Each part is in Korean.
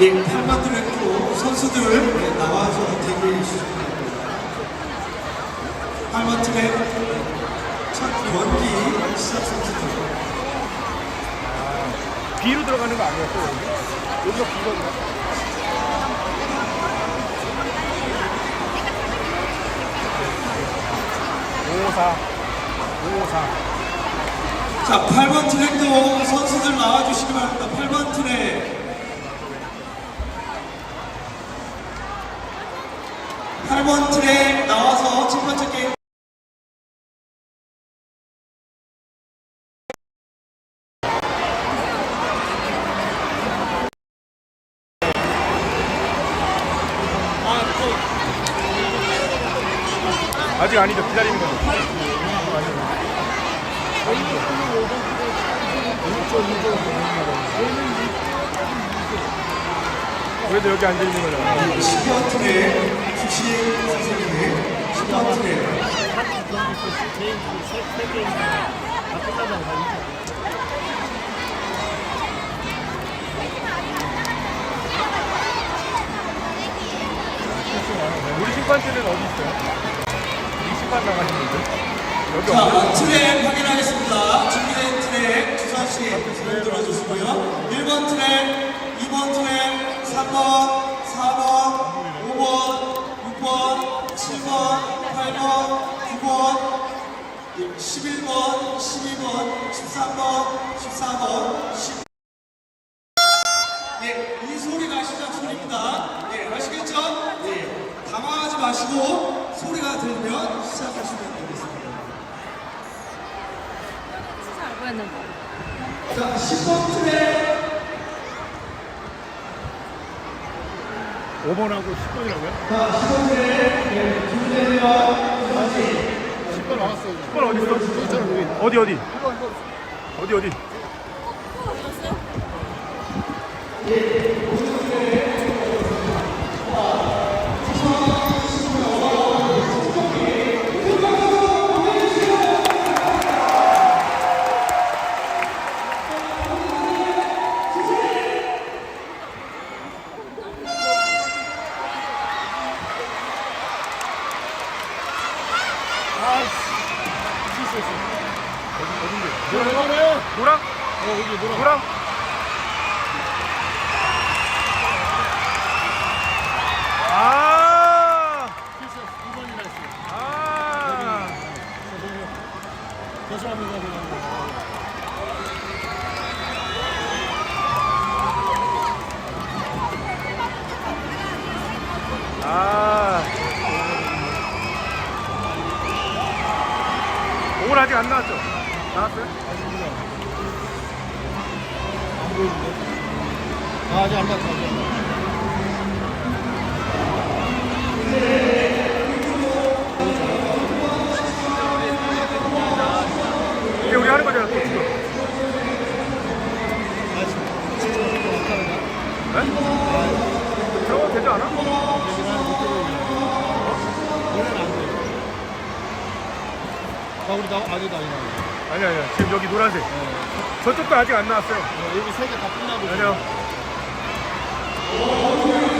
예, 8번 트랙도 선수들 예, 나와서 대기해. 8번 트랙 첫 경기 시작 선수들. B로 들어가는 거 아니었어 여기? 여기가 B거든요. 오사 오사 자, 8번 트랙도 선수들 나와주시기 바랍니다. 8번 트랙. 8번 트랙 나와서 첫 번째 게임. 아직 아니죠 기다리는 거죠. 그래도 여기 앉아 있는 거잖아. 10번 트랙 주신 선생님. 10번 트랙. 우리 심판대는 어디 있어요? 우리 심판 나가시는 분들? 여기 자? 트랙 확인하겠습니다. 준비된 트랙 주사씨 손 들어주시고요. 1번 트랙, 2번 트랙, 3번, 4번, 5번, 6번, 7번, 8번, 9번, 11번, 12번, 13번, 14번, 10 예, 이 소리가 시작 소리입니다. 예, 아시겠죠? 예, 당황하지 마시고 소리가 들리면 시작하시면 되겠습니다. 진짜 알 뻔했는데. 자, 10번 트랙 5번하고 10번이라고요? 자, 10번 트랙 예, 준비되면 10번 나왔어요. 10번 어디 있어? 어디 어디? 어디 어디? 노 노랑? 어 여기 노랑. 노랑? 아. 아. 아. 오늘 아직 안 나왔죠? 나왔어요? 아, 아직 안 났어. 아직 안 났어. 이게 우리 하는 거잖아, 또 지금. 네? 들어가도 되지 않아? 아, 우리 나, 아직 나이 나. 아니, 아니야. 지금 여기 노란색. 저쪽도 아직 안 나왔어요. 여기 세 개 다 끝나고. 아니요. Amen.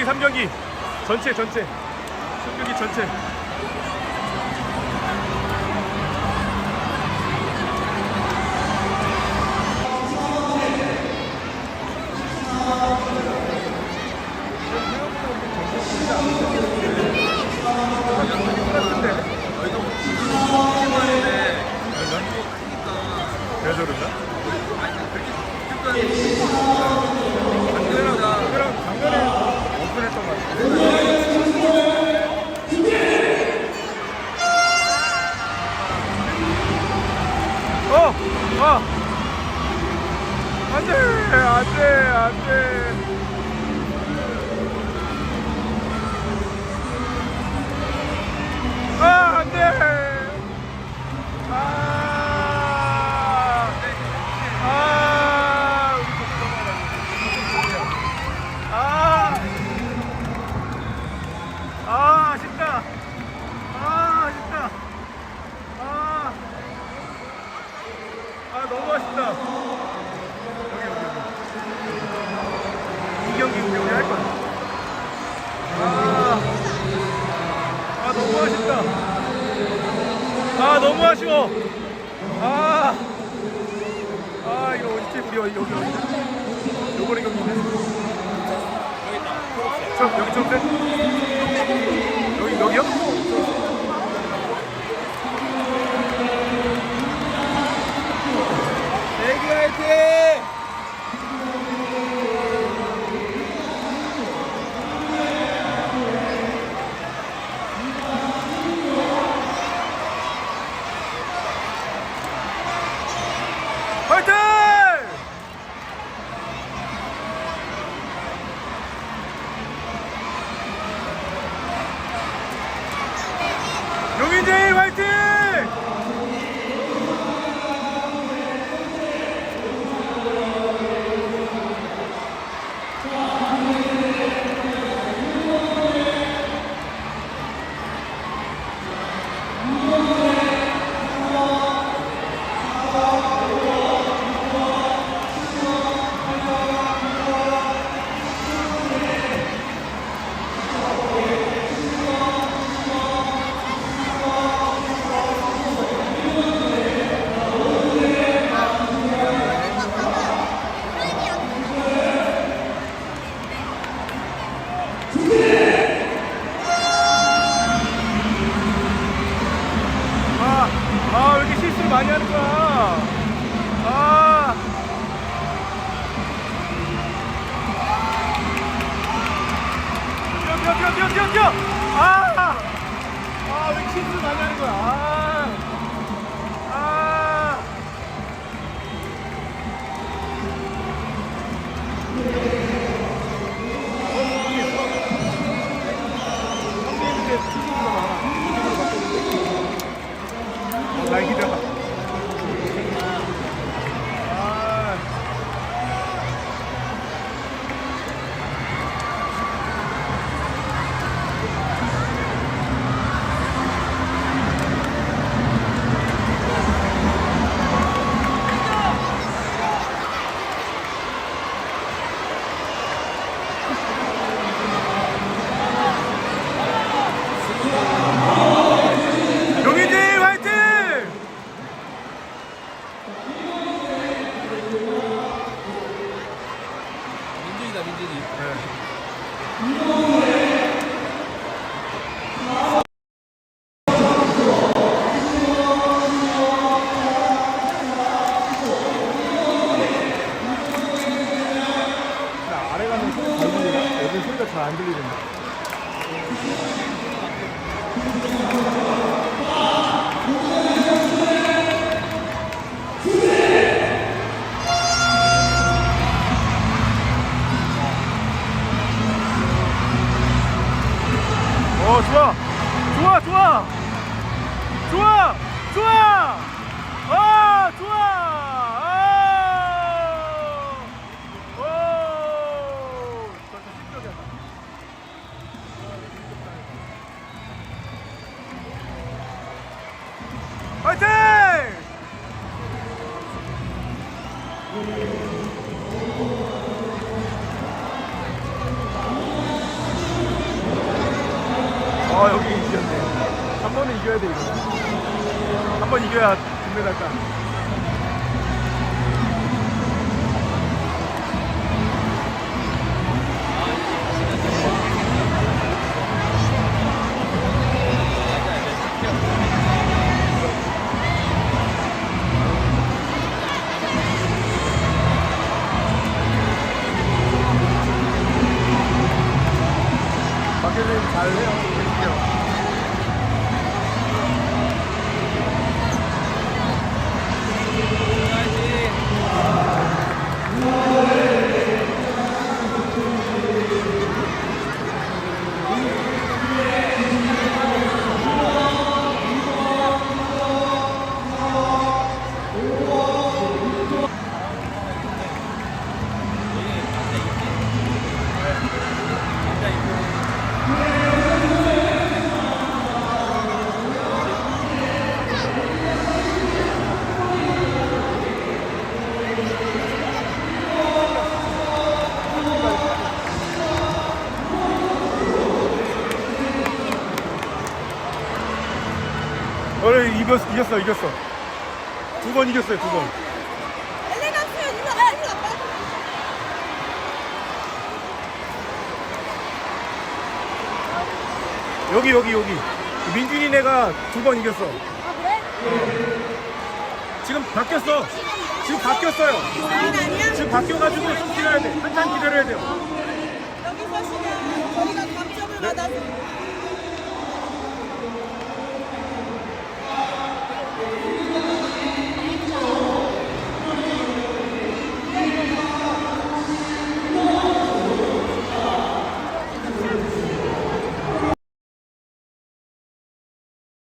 3경기 3경기. 전체 전체. 3경기 전체. 안돼 안돼. 아 너무 아쉬워. 아아 아, 이거 어디지 우리 여기 요번에 경기인데 여기 좀 여기 좀 여기 여기요? うー 따. 박현님 잘해요. 오늘 이겼, 이겼어, 이겼어. 두 번 이겼어요, 두 번. 엘레강스 일로 와 일로 와 여기, 여기, 여기. 민준이네가 두 번 이겼어. 아 그래? 지금 바뀌었어. 지금 바뀌었어요. 사인 아니야? 지금 바뀌어가지고 좀 기다려야 돼. 한참 기다려야 돼요. 여기서 쉬면 저희가 감점을 받아서